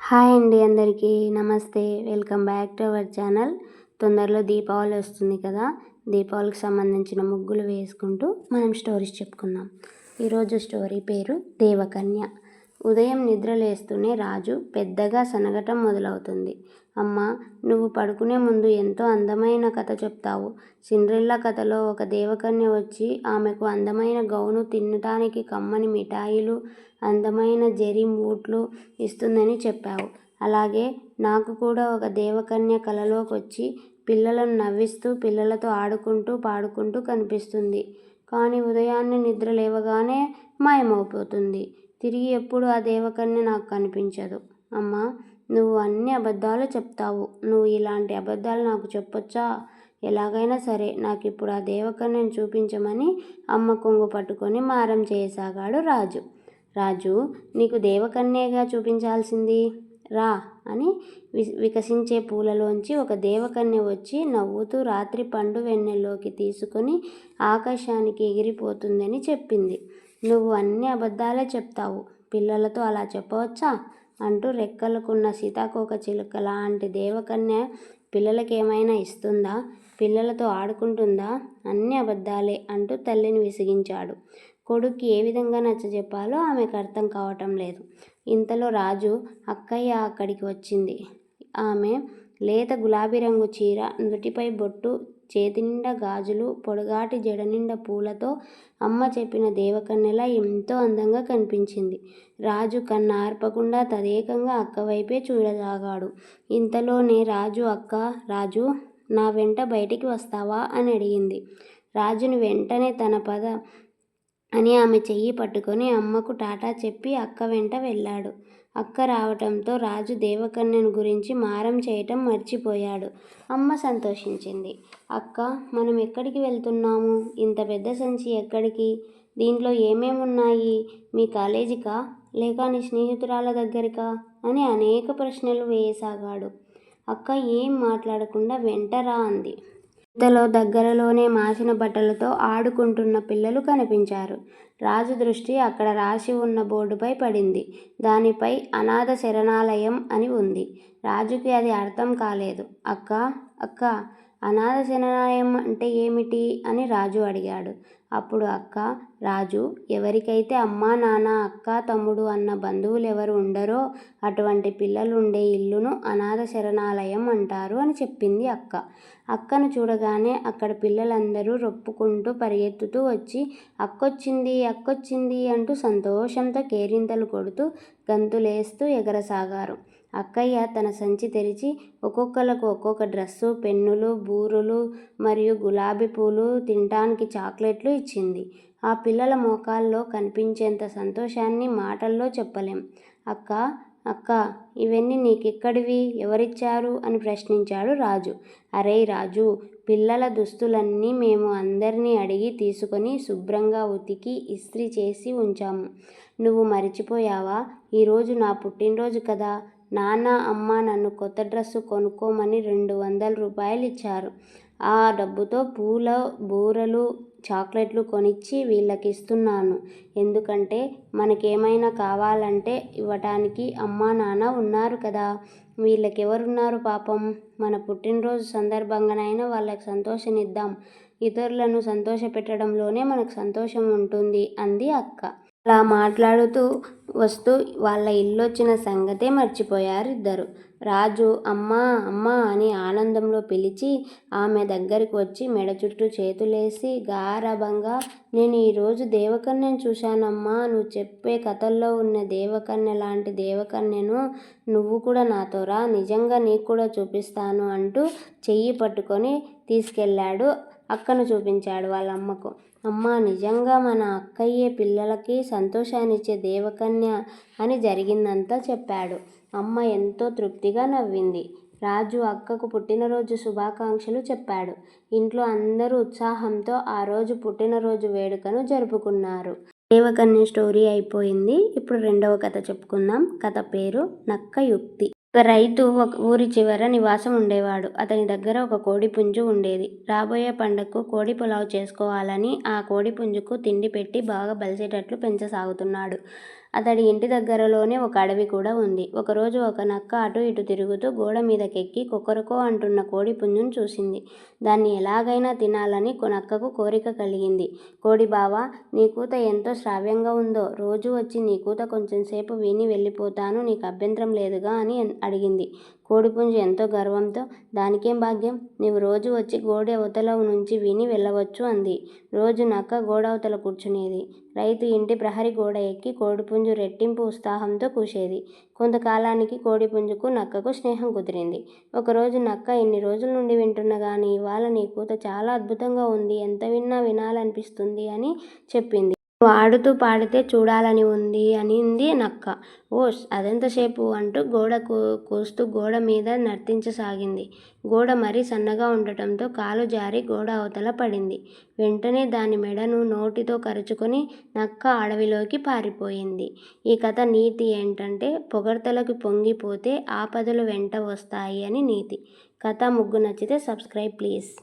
Hi అండి అందరికీ. నమస్తే. Welcome back to our channel. తొందరలో దీపావళి వస్తుంది కదా. దీపావళికి సంబంధించిన ముగ్గులు వేసుకుంటూ మనం స్టోరీస్ చెప్పుకుందాం. ఈరోజు స్టోరీ పేరు దేవకన్య. ఉదయం నిద్రలేస్తూనే రాజు పెద్దగా సనగటం మొదలవుతుంది. అమ్మ నువ్వు పడుకునే ముందు ఎంతో అందమైన కథ చెప్తావు. సిండ్రిల్లా కథలో ఒక దేవకన్య వచ్చి ఆమెకు అందమైన గౌను తినటానికి కమ్మని మిఠాయిలు అందమైన జరి మూట్లు ఇస్తుందని చెప్పావు. అలాగే నాకు కూడా ఒక దేవకన్య కలలోకి వచ్చి పిల్లలను నవ్విస్తూ పిల్లలతో ఆడుకుంటూ పాడుకుంటూ కనిపిస్తుంది. కానీ ఉదయాన్నే నిద్ర లేవగానే మాయమైపోతుంది తిరిగి ఎప్పుడు ఆ దేవకన్య నాకు కనిపించదు. అమ్మ నువ్వు అన్ని అబద్ధాలు చెప్తావు. నువ్వు ఇలాంటి అబద్ధాలు నాకు చెప్పొచ్చా? ఎలాగైనా సరే నాకు ఇప్పుడు ఆ దేవకన్యను చూపించమని అమ్మ కొంగు పట్టుకొని మారం చేయసాగాడు రాజు. రాజు నీకు దేవకన్యగా చూపించాల్సింది? రా అని వి వికసించే పూలలోంచి ఒక దేవకన్య వచ్చి నవ్వుతూ రాత్రి పండు వెన్నెల్లోకి తీసుకొని ఆకాశానికి ఎగిరిపోతుందని చెప్పింది. నువ్వు అన్ని అబద్ధాలే చెప్తావు. పిల్లలతో అలా చెప్పవచ్చా? అంటూ రెక్కలకున్న సీతాకోక చిలుక లాంటి దేవకన్య పిల్లలకేమైనా ఇస్తుందా? పిల్లలతో ఆడుకుంటుందా? అన్ని అబద్ధాలే అంటూ తల్లిని విసిగించాడు. కొడుక్కి ఏ విధంగా నచ్చజెప్పాలో ఆమెకు అర్థం కావటం లేదు. ఇంతలో రాజు అక్కయ్య అక్కడికి వచ్చింది. ఆమె లేత గులాబీ రంగు చీర నుదుటిపై బొట్టు చేతినిండా గాజులు పొడగాటి జడనిండా పూలతో అమ్మ చెప్పిన దేవకన్యలా ఎంతో అందంగా కనిపించింది. రాజు కన్ను ఆర్పకుండా తదేకంగా అక్క వైపే చూడసాగాడు. ఇంతలోనే రాజు అక్క రాజు నా వెంట బయటికి వస్తావా? అని అడిగింది. రాజుని వెంటనే తన పద అని ఆమె చెయ్యి పట్టుకొని అమ్మకు టాటా చెప్పి అక్క వెంట వెళ్ళాడు. అక్క రావటంతో రాజు దేవకన్యను గురించి మారం చేయటం మర్చిపోయాడు. అమ్మ సంతోషించింది. అక్క మనం ఎక్కడికి వెళ్తున్నాము? ఇంత పెద్ద సంచి ఎక్కడికి? దీంట్లో ఏమేమి ఉన్నాయి? మీ కాలేజీకా? లేక నీ స్నేహితురాల దగ్గరికా? అని అనేక ప్రశ్నలు వేయసాగాడు. అక్క ఏం మాట్లాడకుండా వెంటరా అంది. ఇంతలో దగ్గరలోనే మాసిన బట్టలతో ఆడుకుంటున్న పిల్లలు కనిపించారు. రాజు దృష్టి అక్కడ రాసి ఉన్న బోర్డుపై పడింది. దానిపై అనాథ శరణాలయం అని ఉంది. రాజుకి అది అర్థం కాలేదు. అక్క అక్క అనాథ శరణాలయం అంటే ఏమిటి అని రాజు అడిగాడు. అప్పుడు అక్క రాజు ఎవరికైతే అమ్మా నాన్న అక్క తమ్ముడు అన్న బంధువులు ఎవరు ఉండరో అటువంటి పిల్లలు ఉండే ఇల్లును అనాథ శరణాలయం అంటారు అని చెప్పింది అక్క. అక్కను చూడగానే అక్కడ పిల్లలందరూ రొప్పుకుంటూ పరిగెత్తుతూ వచ్చి అక్కొచ్చింది అక్కొచ్చింది అంటూ సంతోషంతో కేరింతలు కొడుతూ గంతులేస్తూ ఎగరసాగారు. అక్కయ్య తన సంచి తెరిచి ఒక్కొక్కలకు ఒక్కొక్క డ్రెస్సు పెన్నులు బూరులు మరియు గులాబీ పూలు తినటానికి చాక్లెట్లు ఇచ్చింది. ఆ పిల్లల మోకాల్లో కనిపించేంత సంతోషాన్ని మాటల్లో చెప్పలేం. అక్క అక్క ఇవన్నీ నీకెక్కడివి? ఎవరిచ్చారు? అని ప్రశ్నించాడు రాజు. అరే రాజు పిల్లల దుస్తులన్నీ మేము అందరినీ అడిగి తీసుకొని శుభ్రంగా ఉతికి ఇస్త్రీ చేసి ఉంచాము. నువ్వు మరిచిపోయావా? ఈరోజు నా పుట్టినరోజు కదా. నాన్న అమ్మ నన్ను కొత్త డ్రెస్సు కొనుక్కోమని రెండు వందల రూపాయలు ఇచ్చారు. ఆ డబ్బుతో పూల బూరలు చాక్లెట్లు కొనిచ్చి వీళ్ళకి ఇస్తున్నాను ఎందుకంటే మనకేమైనా కావాలంటే ఇవ్వటానికి అమ్మా నాన్న ఉన్నారు కదా. వీళ్ళకి ఎవరున్నారు పాపం? మన పుట్టినరోజు సందర్భంగానైనా వాళ్ళకి సంతోషనిద్దాం. ఇతరులను సంతోషపెట్టడంలోనే మనకు సంతోషం ఉంటుంది అంది అక్క. అలా మాట్లాడుతూ వస్తూ వాళ్ళ ఇల్లొచ్చిన సంగతే మర్చిపోయారు ఇద్దరు. రాజు అమ్మా అమ్మా అని ఆనందంలో పిలిచి ఆమె దగ్గరికి వచ్చి మెడ చుట్టూ చేతులేసి గారభంగా నేను ఈరోజు దేవకన్యను చూశానమ్మా. నువ్వు చెప్పే కథల్లో ఉన్న దేవకన్య లాంటి దేవకన్యను నువ్వు కూడా నాతో రా. నిజంగా నీకు కూడా చూపిస్తాను అంటూ చెయ్యి పట్టుకొని తీసుకెళ్ళాడు అక్కను చూపించాడు వాళ్ళ అమ్మకు అమ్మ నిజంగా మన అక్కయ్యే పిల్లలకి సంతోషాన్నిచ్చే దేవకన్య అని జరిగిందంతా చెప్పాడు. అమ్మ ఎంతో తృప్తిగా నవ్వింది. రాజు అక్కకు పుట్టినరోజు శుభాకాంక్షలు చెప్పాడు. ఇంట్లో అందరూ ఉత్సాహంతో ఆ రోజు పుట్టినరోజు వేడుకను జరుపుకున్నారు. దేవకన్య స్టోరీ అయిపోయింది. ఇప్పుడు రెండవ కథ చెప్పుకుందాం. కథ పేరు నక్క యుక్తి రైతు ఒక ఊరి చివర నివాసం ఉండేవాడు. అతని దగ్గర ఒక కోడి పుంజు ఉండేది. రాబోయే పండగకు కోడి పులావ్ చేసుకోవాలని ఆ కోడి పుంజుకు తిండి పెట్టి బాగా బలిసేటట్లు పెంచసాగుతున్నాడు. అతడి ఇంటి దగ్గరలోనే ఒక అడవి కూడా ఉంది. ఒకరోజు ఒక నక్క అటు ఇటు తిరుగుతూ గోడ మీదకెక్కి కుక్కరుకో అంటున్న కోడి పుంజును చూసింది. దాన్ని ఎలాగైనా తినాలని నక్కకు కోరిక కలిగింది. కోడి బావా నీ కూత ఎంతో శ్రావ్యంగా ఉందో. రోజు వచ్చి నీ కూత కొంచెం సేపు విని వెళ్ళిపోతాను నీకు అభ్యంతరం లేదుగా అని అడిగింది. కోడిపుంజు ఎంతో గర్వంతో దానికేం భాగ్యం? నీవు రోజు వచ్చి గోడ అవతల నుంచి విని వెళ్ళవచ్చు అంది. రోజు నక్క గోడవతల కూర్చునేది. రైతు ఇంటి ప్రహరీ గోడ ఎక్కి కోడిపుంజు రెట్టింపు ఉత్సాహంతో కూసేది. కొంతకాలానికి కోడిపుంజుకు నక్కకు స్నేహం కుదిరింది. ఒకరోజు నక్క ఇన్ని రోజుల నుండి వింటున్నా కానీ ఇవాళ నీ కూత చాలా అద్భుతంగా ఉంది. ఎంత విన్నా వినాలనిపిస్తుంది అని చెప్పింది. ఆడుతూ పాడితే చూడాలని ఉంది అనింది నక్క. ఓస్ అదెంతసేపు అంటూ గోడ కోస్తూ గోడ మీద నర్తించసాగింది. గోడ మరీ సన్నగా ఉండటంతో కాలు జారి గోడ అవతల పడింది. వెంటనే దాని మెడను నోటితో కరుచుకొని నక్క అడవిలోకి పారిపోయింది. ఈ కథ నీతి ఏంటంటే పొగడ్తలకు పొంగిపోతే ఆపదలు వెంట వస్తాయి అని నీతి. కథ ముగ్గు నచ్చితే సబ్స్క్రైబ్ ప్లీజ్.